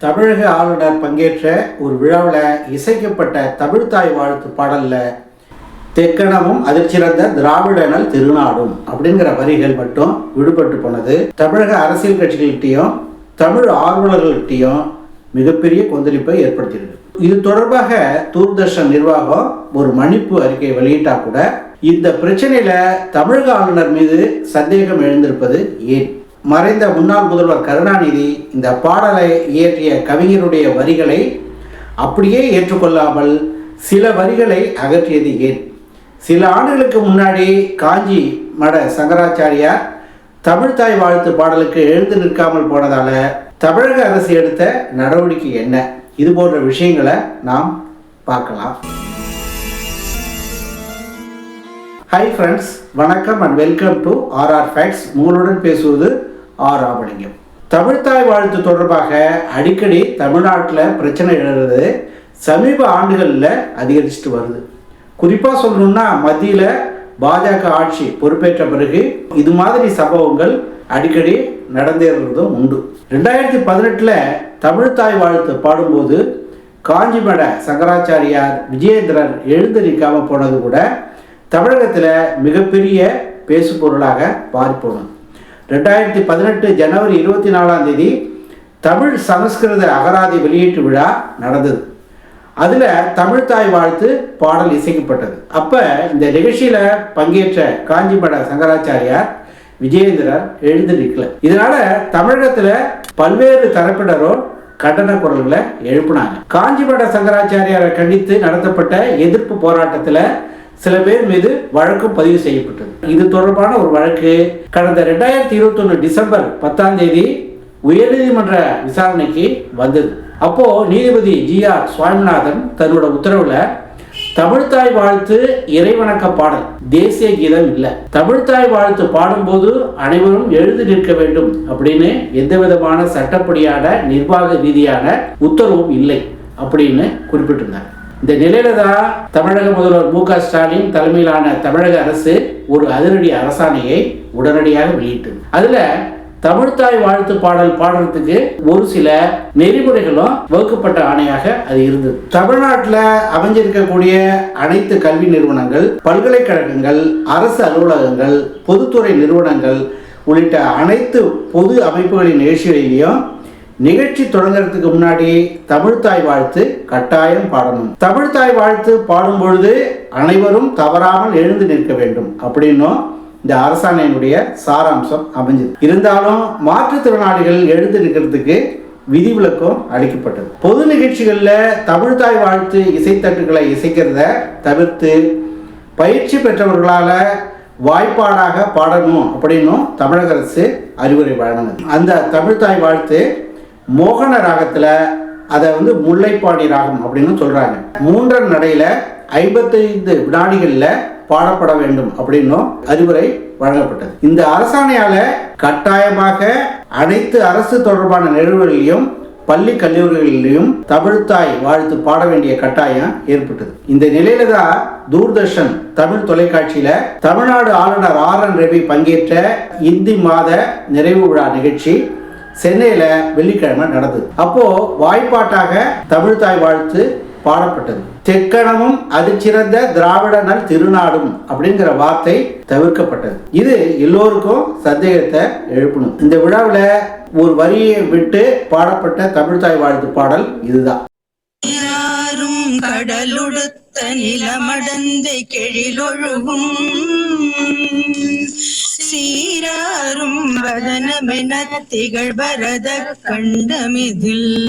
தமிழக ஆளுநர் பங்கேற்ற ஒரு விழாவில் இசைக்கப்பட்ட தமிழ்தாய் வாழ்த்து பாடலில் தெக்கணமும் அதிர்ச்சிறந்த திராவிடனல் திருநாடும் அப்படிங்கிற வரிகள் மட்டும் விடுபட்டு போனது. தமிழக அரசியல் கட்சிகள்கிட்டையும் தமிழ் ஆர்வலர்கள்கிட்டையும் மிகப்பெரிய கொந்தளிப்பை ஏற்படுத்தியிருக்கு இது தொடர்பாக தூர்தர்ஷன் நிர்வாகம் ஒரு மன்னிப்பு அறிக்கை வெளியிட்டா கூட இந்த பிரச்சனையில தமிழக ஆளுநர் மீது சந்தேகம் எழுந்திருப்பது ஏன்? மறைந்த முன்னாள் முதல்வர் கருணாநிதி இந்த பாடலை இயற்றிய கவிஞருடைய வரிகளை அப்படியே ஏற்றுக்கொள்ளாமல் சில வரிகளை அகற்றியது ஏன்? சில ஆண்டுகளுக்கு முன்னாடி காஞ்சி மட சங்கராச்சாரியார் தமிழ்த்தாய் வாழ்த்து பாடலுக்கு எழுந்து நிற்காமல் போனதால தமிழக அரசு எடுத்த நடவடிக்கை என்ன? இது போன்ற விஷயங்களை நாம் பார்க்கலாம். ஹாய் ஃப்ரெண்ட்ஸ் வணக்கம் and welcome to RR facts உங்களுடன் பேசுவது ஆர் ராமலிங்கம் தமிழ்த்தாய் வாழ்த்து தொடர்பாக அடிக்கடி தமிழ்நாட்டில் பிரச்சனை எழுறது சமீப ஆண்டுகளில் அதிகரிச்சுட்டு வருது. குறிப்பாக சொல்லணும்னா மத்தியில் பாஜக ஆட்சி பொறுப்பேற்ற பிறகு இது மாதிரி சம்பவங்கள் அடிக்கடி நடந்தேறதும் உண்டு. ரெண்டாயிரத்தி பதினெட்டில் தமிழ்த்தாய் வாழ்த்து பாடும்போது காஞ்சிமட சங்கராச்சாரியார் விஜயேந்திரன் எழுந்து நிற்காம போனது கூட தமிழகத்தில் மிகப்பெரிய பேசு பொருளாக மாறிப்போனது ரெண்டாயிரத்தி பதினெட்டு ஜனவரி இருபத்தி நாலாம் தேதி தமிழ் சமஸ்கிருத அகராதி வெளியீட்டு விழா நடந்தது. அதில் தமிழ்த்தாய் வாழ்த்து பாடல் இசைக்கப்பட்டது. அப்போ இந்த நிகழ்ச்சியில் பங்கேற்ற காஞ்சிபட சங்கராச்சாரியார் விஜயேந்திரர் எழுந்து நிற்கல இதனால தமிழகத்தில் பல்வேறு தரப்பினரும் கண்டன குரல்களை எழுப்பினாங்க. காஞ்சிபட சங்கராச்சாரியாரை கண்டித்து நடத்தப்பட்ட எதிர்ப்பு போராட்டத்தில் சில பேர் மீது வழக்கு பதிவு செய்யப்பட்டது. இது தொடர்பான ஒரு வழக்கு. கடந்த ரெண்டாயிரத்தி இருபத்தொன்னு டிசம்பர் பத்தாம் தேதி உயர்நீதிமன்ற விசாரணைக்கு வந்தது. அப்போ நீதிபதி ஜி ஆர் சுவாமிநாதன் தன்னோட உத்தரவுல தமிழ்த்தாய் வாழ்த்து இறைவணக்க பாடல். தேசிய கீதம் இல்லை. தமிழ்த்தாய் வாழ்த்து பாடும்போது அனைவரும் எழுந்து நிற்க வேண்டும் அப்படின்னு எந்த விதமான சட்டப்படியான நிர்வாக ரீதியான உத்தரவும் இல்லை அப்படின்னு குறிப்பிட்டிருந்தார். இந்த நிலையில தான் தமிழக முதல்வர் மு க ஸ்டாலின் தலைமையிலான தமிழக அரசு ஒரு அதிரடி அரசாணையை உடனடியாக வெளியிட்டது. அதுல தமிழ்தாய் வாழ்த்து பாடல் பாடுறதுக்கு ஒரு சில நெறிமுறைகளும் வகுக்கப்பட்ட ஆணையாக அது இருந்தது. தமிழ்நாட்டில் அமைஞ்சிருக்கக்கூடிய அனைத்து கல்வி நிறுவனங்கள் பல்கலைக்கழகங்கள் அரசு அலுவலகங்கள் பொதுத்துறை நிறுவனங்கள் உள்ளிட்ட அனைத்து பொது அமைப்புகளின் நிகழ்ச்சிகளிலையும் நிகழ்ச்சி தொடங்குறதுக்கு முன்னாடி தமிழ்த்தாய் வாழ்த்து கட்டாயம் பாடணும். தமிழ்த்தாய் வாழ்த்து பாடும் பொழுது அனைவரும் தவறாமல் எழுந்து நிற்க வேண்டும் அப்படின்னும் இந்த அரசாணையினுடைய சாராம்சம் அமைஞ்சது. இருந்தாலும் மாற்றுத்திறனாளிகள் எழுந்து நிற்கிறதுக்கு விதிவிலக்கும் அளிக்கப்பட்டது. பொது நிகழ்ச்சிகளில் தமிழ்த்தாய் வாழ்த்து இசைத்தட்டுகளை இசைக்கிறத தவிர்த்து பயிற்சி பெற்றவர்களால் வாய்ப்பாடாக பாடணும் அப்படின்னும் தமிழக அரசு அறிவுரை வழங்கினது. அந்த தமிழ்த்தாய் வாழ்த்து மோகன ராகத்தில் அதை வந்து முல்லைப்பாடி ராகம் அப்படின்னு சொல்கிறாங்க மூன்றரை நடையில் ஐம்பத்தைந்து வினாடிகளில் பாடப்பட வேண்டும் அப்படின்னும் அறிவுரை வழங்கப்பட்டது. இந்த அரசாணையால் கட்டாயமாக அனைத்து அரசு தொடர்பான நிகழ்வுகளிலும் பள்ளி கல்லூரிகளிலும் தமிழ்த்தாய் வாழ்த்து பாட வேண்டிய கட்டாயம் ஏற்பட்டது. இந்த நிலையில தான் தூர்தர்ஷன் தமிழ் தொலைக்காட்சியில தமிழ்நாடு ஆளுநர் ஆர் என் ரவி பங்கேற்ற இந்தி மாத நிறைவு விழா நிகழ்ச்சி சென்னையில வெள்ளிக்கிழமை நடந்தது. அப்போ வாய்ப்பாட்டாக தமிழ்த்தாய் வாழ்த்து பாடப்பட்டது. தெக்கணமும் சிறந்த திராவிட நல் திருநாடும் அப்படிங்கிற வார்த்தை தவிர்க்கப்பட்டது. இது எல்லோருக்கும் சந்தேகத்தை எழுப்பணும் இந்த விழாவில் ஒரு வரியை விட்டு பாடப்பட்ட தமிழ்தாய் வாழ்த்து பாடல் இதுதான். நீராறும் கடலுடுத்த நிலமடந்தை கெழிலொழுகும். சீராரும் வதனமென திகழ் பரத கண்டமிதில்.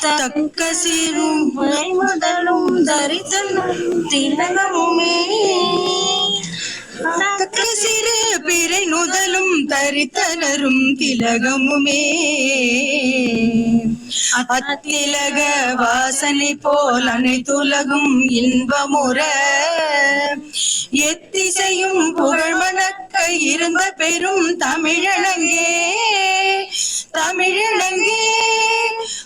தக்க சீரும் முதலும் தரித்தனும் திலகமுமே. தக்க சிறு பிறை நுதலும் தரித்தனரும் திலகமுமே. அத்திலக வாசனை போல் அனைத்துலகும் இன்பமுற. எத்திசையும் புகழ் மணக்க இருந்த பெரும் தமிழனங்கே. தமிழனங்கே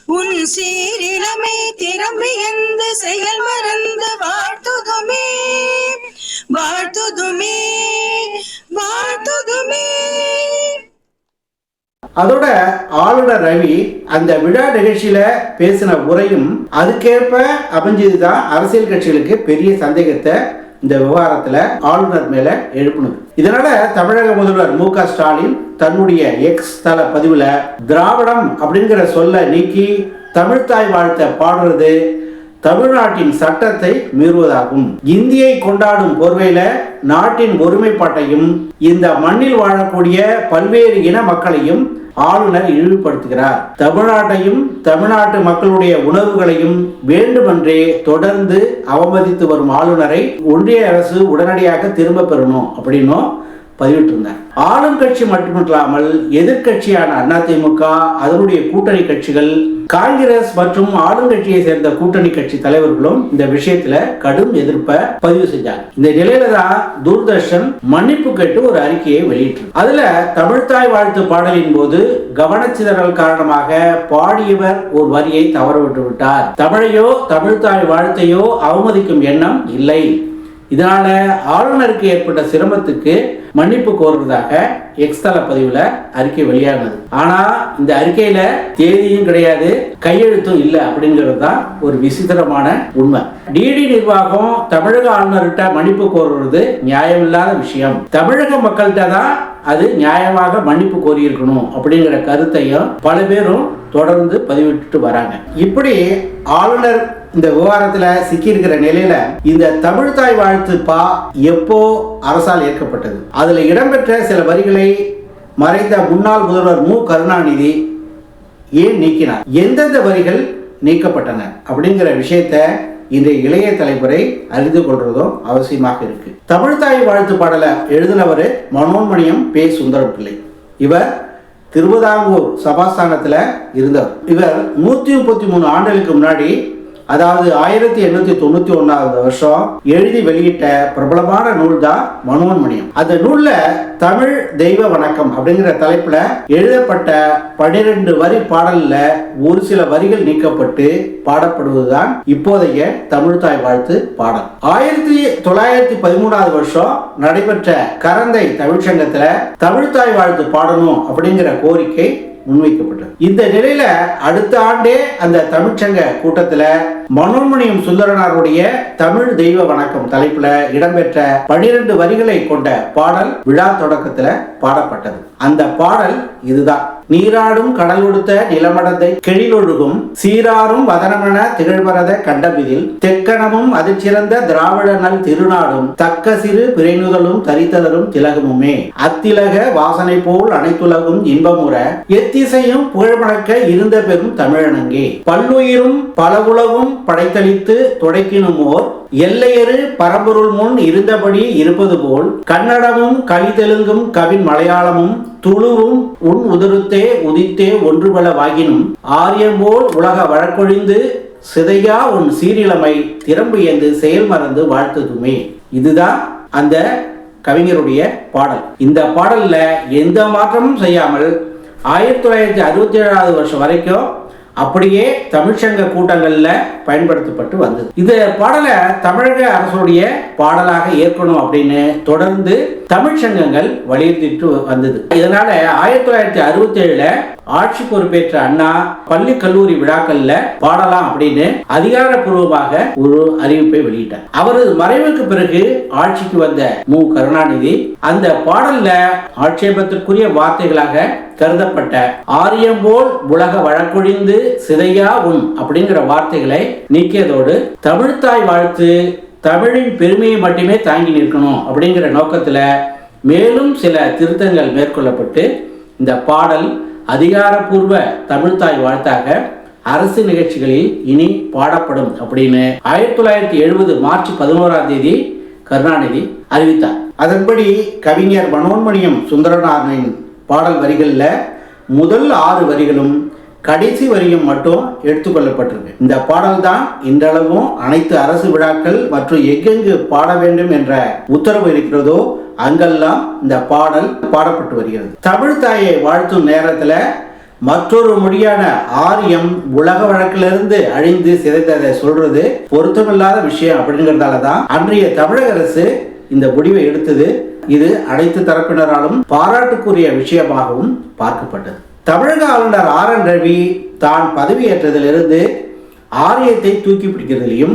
உன் சீரிழமை திறமை எந்த செயல் மறந்து அதோட ஆளுநர் ரவி அந்த விழா நிகழ்ச்சியில பேசின உரையும் அதுக்கேற்ப அமைஞ்சதுதான் அரசியல் கட்சிகளுக்கு பெரிய சந்தேகத்தை இந்த விவகாரத்துல ஆளுநர் மேல எழுப்புனது. இதனால தமிழக முதல்வர் மு க ஸ்டாலின் தன்னுடைய எக்ஸ் தள பதிவுல திராவிடம் அப்படிங்கிற சொல்ல நீக்கி தமிழ்தாய் வாழ்த்த பாடுறது தமிழ்நாட்டின் சட்டத்தை மீறுவதாகும். இந்தியை கொண்டாடும் போர்வையில நாட்டின் ஒருமைப்பாட்டையும் இந்த மண்ணில் வாழக்கூடிய பல்வேறு இன மக்களையும் ஆளுநர் இழிவுபடுத்துகிறார். தமிழ்நாட்டையும் தமிழ்நாட்டு மக்களுடைய உணர்வுகளையும் வேண்டுமென்றே தொடர்ந்து அவமதித்து வரும் ஆளுநரை ஒன்றிய அரசு உடனடியாக திரும்ப பெறணும். அப்படின்னும் பதிவிட்டிருந்தார். ஆளும் கட்சி மட்டுமில்லாமல் எதிர்க்கட்சியான அதிமுக அதனுடைய கூட்டணி கட்சிகள் காங்கிரஸ் மற்றும் ஆளுங்கட்சியை சேர்ந்த கூட்டணி கட்சி தலைவர்களும் இந்த விஷயத்துல கடும் எதிர்ப்பை பதிவு செஞ்சாங்க. இந்த நிலையில தான் தூர்தர்ஷன் மன்னிப்பு கேட்டு ஒரு அறிக்கையை வெளியிட்டு அதுல தமிழ்த்தாய் வாழ்த்து பாடலின் போது கவனச்சிதறல் காரணமாக பாடியவர் ஒரு வரியை தவற விட்டு விட்டார் தமிழையோ தமிழ்த்தாய் வாழ்த்தையோ அவமதிக்கும் எண்ணம் இல்லை. இதனால ஆளுநருக்கு ஏற்பட்ட சிரமத்துக்கு மன்னிப்பு கோருவதாக எக்ஸ் தள பதிவுல அறிக்கை வெளியானது. ஆனா இந்த அறிக்கையில தேதியும் கிடையாது கையெழுத்தும் இல்லை அப்படிங்கிறது தான் ஒரு விசித்திரமான உண்மை. டிடி நிர்வாகம் தமிழக ஆளுநர்கிட்ட மன்னிப்பு கோருவது நியாயமில்லாத விஷயம். தமிழக மக்கள்கிட்ட தான் அது நியாயமாக மன்னிப்பு கோரியிருக்கணும் அப்படிங்கிற கருத்தையும் பல பேரும் தொடர்ந்து பதிவிட்டு வராங்க. இப்படி ஆளுநர் இந்த விவகாரத்தில் சிக்கியிருக்கிற நிலையில இந்த தமிழ்தாய் வாழ்த்து பா எப்போ அரசால் ஏற்கப்பட்டது? அதில் இடம்பெற்ற சில வரிகளை மறைந்த முன்னாள் முதல்வர் மு. கருணாநிதி ஏன் நீக்கினார்? எந்தெந்த வரிகள் நீக்கப்பட்டன? அப்படிங்கிற விஷயத்த இன்றைய இளைய தலைமுறை அறிந்து கொள்றதும் அவசியமாக இருக்கு. தமிழ்தாய் வாழ்த்து பாடலை எழுதினவர் மனோன்மணியம் பே சுந்தரம் பிள்ளை இவர் திருவிதாங்கூர் சபாஸ்தானத்தில் இருந்தவர் இவர் நூற்றி முப்பத்தி மூணு ஆண்டுகளுக்கு முன்னாடி அதாவது ஆயிரத்தி எண்ணூத்தி தொண்ணூத்தி ஒன்னாவது வருஷம் எழுதி வெளியிட்ட பிரபலமான நூல் தான் மனோன்மணியம். அந்த நூல்ல தமிழ் தெய்வ வணக்கம் அப்படிங்கிற தலைப்புல எழுதப்பட்ட பனிரெண்டு வரி பாடல்ல ஒரு சில வரிகள் நீக்கப்பட்டு பாடப்படுவதுதான் இப்போதைய தமிழ்தாய் வாழ்த்து பாடல். ஆயிரத்தி தொள்ளாயிரத்தி பதிமூணாவது வருஷம் நடைபெற்ற கரந்தை தமிழ்ச்சங்கத்துல தமிழ்தாய் வாழ்த்து பாடணும் அப்படிங்கிற கோரிக்கை முன்வைக்கப்பட்டது. இந்த நிலையில அடுத்த ஆண்டே அந்த தமிழ்ச்சங்க கூட்டத்தில் மனோன்மணியம் சுந்தரனாருடைய தமிழ் தெய்வ வணக்கம் தலைப்புல இடம்பெற்ற பனிரெண்டு வரிகளை கொண்ட பாடல் விழா தொடக்கத்துல பாடப்பட்டது. அந்த பாடல் இதுதான். நீராடும் கடல் கொடுத்த நிலமடந்தை கெழிலொழுகும் சீராரும் வதனமென திகழ்வரத கண்டபிதில் தெக்கணமும் அதிர்ச்சிறந்த திராவிட நல் திருநாடும் தக்க சிறு பிறைநுதலும் தரித்ததரும் திலகமுமே. அத்திலக வாசனை போல் அனைத்துலகும் இன்பமுற எத்திசையும் புகழ்மணக்க இருந்த பெரும் தமிழனங்கே. பல்லுயிரும் பல உலகும் படைத்தளித்து தொடக்கினுமோர் எல்லையறு பரம்பொருள் முன் இருந்தபடி இருப்பது போல் கன்னடமும் கலிதெலுங்கும் கவின் மலையாளமும் துளுவும் உன் உதிருத்தே உதித்தே ஒன்றுபல வாகினும் ஆரியம் போல் உலக வழக்கொழிந்து சிதையா உன் சீரிழமை திறம்பு என்று செயல் மறந்து வாழ்த்துதுமே. இதுதான் அந்த கவிஞருடைய பாடல். இந்த பாடல்ல எந்த மாற்றமும் செய்யாமல் ஆயிரத்தி தொள்ளாயிரத்தி அறுபத்தி ஏழாவது வருஷம் வரைக்கும் அப்படியே தமிழ்ச்சங்க கூட்டங்களில் பயன்படுத்தப்பட்டு வந்தது. இந்த பாடலை தமிழக அரசுடைய பாடலாக ஏற்கணும் அப்படின்னு தொடர்ந்து தமிழ்ச்சங்கங்கள் வலியுறுத்திட்டு வந்தது. இதனால ஆயிரத்தி தொள்ளாயிரத்தி அறுபத்தி ஏழுல ஆட்சி பொறுப்பேற்ற அண்ணா பள்ளி கல்லூரி விழாக்கள்ல பாடலாம் அப்படின்னு அதிகாரப்பூர்வமாக ஒரு அறிவிப்பை வெளியிட்டார். அவரது மறைவுக்கு பிறகு ஆட்சிக்கு வந்த மு கருணாநிதி அந்த பாடல்ல ஆட்சேபத்திற்குரிய வார்த்தைகளாக கருதப்பட்ட ஆரியம் போல் உலக வழக்கொழிந்து சிதையா உன் அப்படிங்கிற வார்த்தைகளை நீக்கியதோடு தமிழ்த்தாய் வாழ்த்து தமிழின் பெருமையை மட்டுமே தாங்கி நிற்கணும் அப்படிங்கிற நோக்கத்தில் மேலும் சில திருத்தங்கள் மேற்கொள்ளப்பட்டு இந்த பாடல் அதிகாரப்பூர்வ தமிழ்த்தாய் வாழ்த்தாக அரசு நிகழ்ச்சிகளில் இனி பாடப்படும் அப்படின்னு ஆயிரத்தி தொள்ளாயிரத்தி எழுபது மார்ச் பதினோராம் தேதி கருணாநிதி அறிவித்தார். அதன்படி கவிஞர் மனோன்மணியம் சுந்தரநாதனின் பாடல் வரிகளில் முதல் ஆறு வரிகளும் கடைசி வரியும் மட்டும் எடுத்துக்கொள்ளப்பட்டிருக்கு. இந்த பாடல் தான் இன்றளவும் அனைத்து அரசு விழாக்கள் மற்றும் எங்கெங்கு பாட வேண்டும் என்ற உத்தரவு இருக்கிறதோ அங்கெல்லாம் இந்த பாடல் பாடப்பட்டு வருகிறது. தமிழ் தாயை வாழ்த்தும் நேரத்தில் மற்றொரு மொழியான ஆரியம் உலக வழக்கிலிருந்து அழிந்து சிதைந்ததை சொல்றது பொருத்தமில்லாத விஷயம் அப்படிங்கிறதால தான் அன்றைய தமிழக அரசு இந்த முடிவை எடுத்தது. இது அனைத்து தரப்பினராலும் பாராட்டுக்குரிய விஷயமாகவும் பார்க்கப்பட்டது. தமிழக ஆளுநர் ஆர் என் ரவி தான் பதவியேற்றதிலிருந்து ஆரியத்தை தூக்கி பிடிக்கிறதுலையும்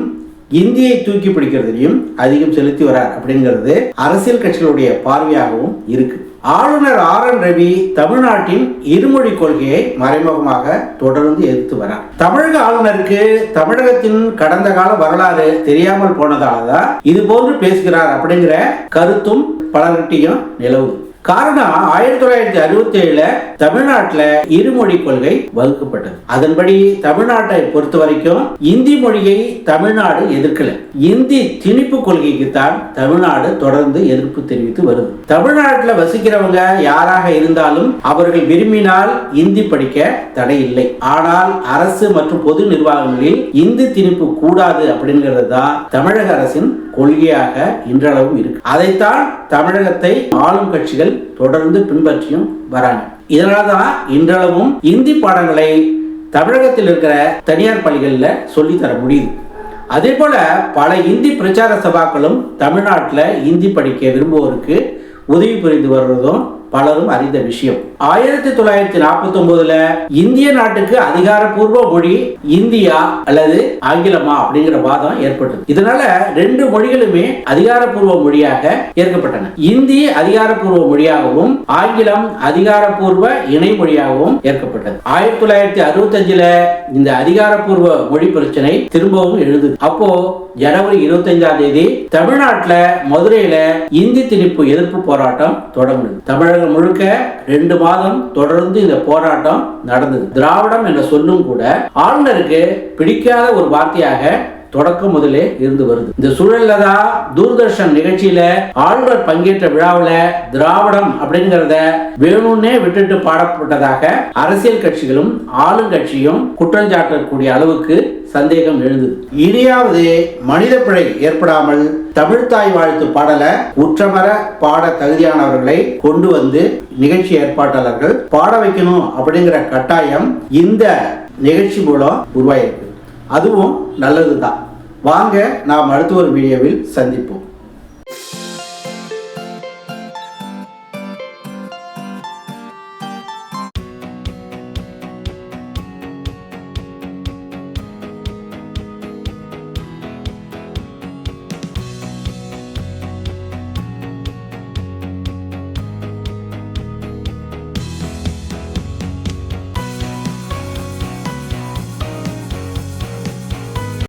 இந்தியை தூக்கி பிடிக்கிறதுலையும் அதிகம் செலுத்தி வரார் அப்படிங்கிறது அரசியல் கட்சிகளுடைய பார்வையாகவும் இருக்குது ஆளுநர் ஆர் என் ரவி தமிழ்நாட்டின் இருமொழி கொள்கையை மறைமுகமாக தொடர்ந்து எதிர்த்து வரார். தமிழக ஆளுநருக்கு தமிழகத்தின் கடந்த கால வரலாறு தெரியாமல் போனதால தான் இது போன்று பேசுகிறார் அப்படிங்கிற கருத்தும் பலர்கிட்டையும் நிலவுது காரணம் ஆயிரத்தி தொள்ளாயிரத்தி அறுபத்தி ஏழுல தமிழ்நாட்டில் இருமொழி கொள்கை வகுக்கப்பட்டது. அதன்படி தமிழ்நாட்டை பொறுத்த வரைக்கும் இந்தி மொழியை தமிழ்நாடு எதிர்க்கல. இந்தி திணிப்பு கொள்கைக்கு தான் தமிழ்நாடு தொடர்ந்து எதிர்ப்பு தெரிவித்து வருது. தமிழ்நாட்டில் வசிக்கிறவங்க யாராக இருந்தாலும் அவர்கள் விரும்பினால் இந்தி படிக்க தடை இல்லை. ஆனால் அரசு மற்றும் பொது நிர்வாகங்களில் இந்தி திணிப்பு கூடாது அப்படிங்கிறது தான் தமிழக அரசின் கொள்கையாக இன்றளவும் இருக்கு. அதைத்தான் தமிழகத்தை ஆளும் கட்சிகள் தொடர்ந்து பின்பற்றியும் வராங்க. இதனால தான் இன்றளவும் இந்தி பாடங்களை தமிழகத்தில் இருக்கிற தனியார் பள்ளிகளில் சொல்லித்தர முடியுது. அதே போல பல இந்தி பிரச்சார சபாக்களும் தமிழ்நாட்டில் இந்தி படிக்க விரும்புவோருக்கு உதவி புரிந்து வர்றதும் பலரும் அறிந்த விஷயம். ஆயிரத்தி தொள்ளாயிரத்தி நாற்பத்தி ஒன்பதுல இந்திய நாட்டுக்கு அதிகாரப்பூர்வ மொழி இந்தியா அல்லது ஆங்கிலமா அப்படிங்கிற வாதம் ஏற்பட்டது. இதனால ரெண்டு மொழிகளுமே அதிகாரப்பூர்வ மொழியாக ஏற்கப்பட்டன. இந்தி அதிகாரப்பூர்வ மொழியாகவும் ஆங்கிலம் அதிகாரப்பூர்வ இணை மொழியாகவும் ஏற்கப்பட்டது. ஆயிரத்தி தொள்ளாயிரத்தி அறுபத்தி அஞ்சுல இந்த அதிகாரப்பூர்வ மொழி பிரச்சனை திரும்பவும் எழுது அப்போ ஜனவரி இருபத்தஞ்சாம் தேதி தமிழ்நாட்டில் மதுரையில இந்தி திணிப்பு எதிர்ப்பு போராட்டம் தொடங்குது. தமிழகம் முழுக்க ரெண்டு மாதம் தொடர்ந்து இந்த போராட்டம் நடந்தது. திராவிடம் என்ற சொல்லும் கூட ஆளுநருக்கு பிடிக்காத ஒரு வார்த்தையாக தொடக்கம் முதலே இருந்து வருது. இந்த சூழல்ல தான் தூர்தர்ஷன் நிகழ்ச்சியில ஆளுநர் பங்கேற்ற விழாவில் திராவிடம் அப்படிங்கிறத வேணும்னே விட்டுட்டு பாடப்பட்டதாக அரசியல் கட்சிகளும் ஆளுங்கட்சியும் குற்றஞ்சாட்டக்கூடிய அளவுக்கு சந்தேகம் எழுந்தது. இனியாவது மனித பிழை ஏற்படாமல் தமிழ்த்தாய் வாழ்த்து பாடல உற்றமர பாட தகுதியானவர்களை கொண்டு வந்து நிகழ்ச்சி ஏற்பாட்டாளர்கள் பாட வைக்கணும் அப்படிங்கிற கட்டாயம் இந்த நிகழ்ச்சி மூலம் உருவாயிருக்கு. அதுவும் நல்லதுதான். வாங்க நாம் அடுத்த ஒரு வீடியோவில் சந்திப்போம்.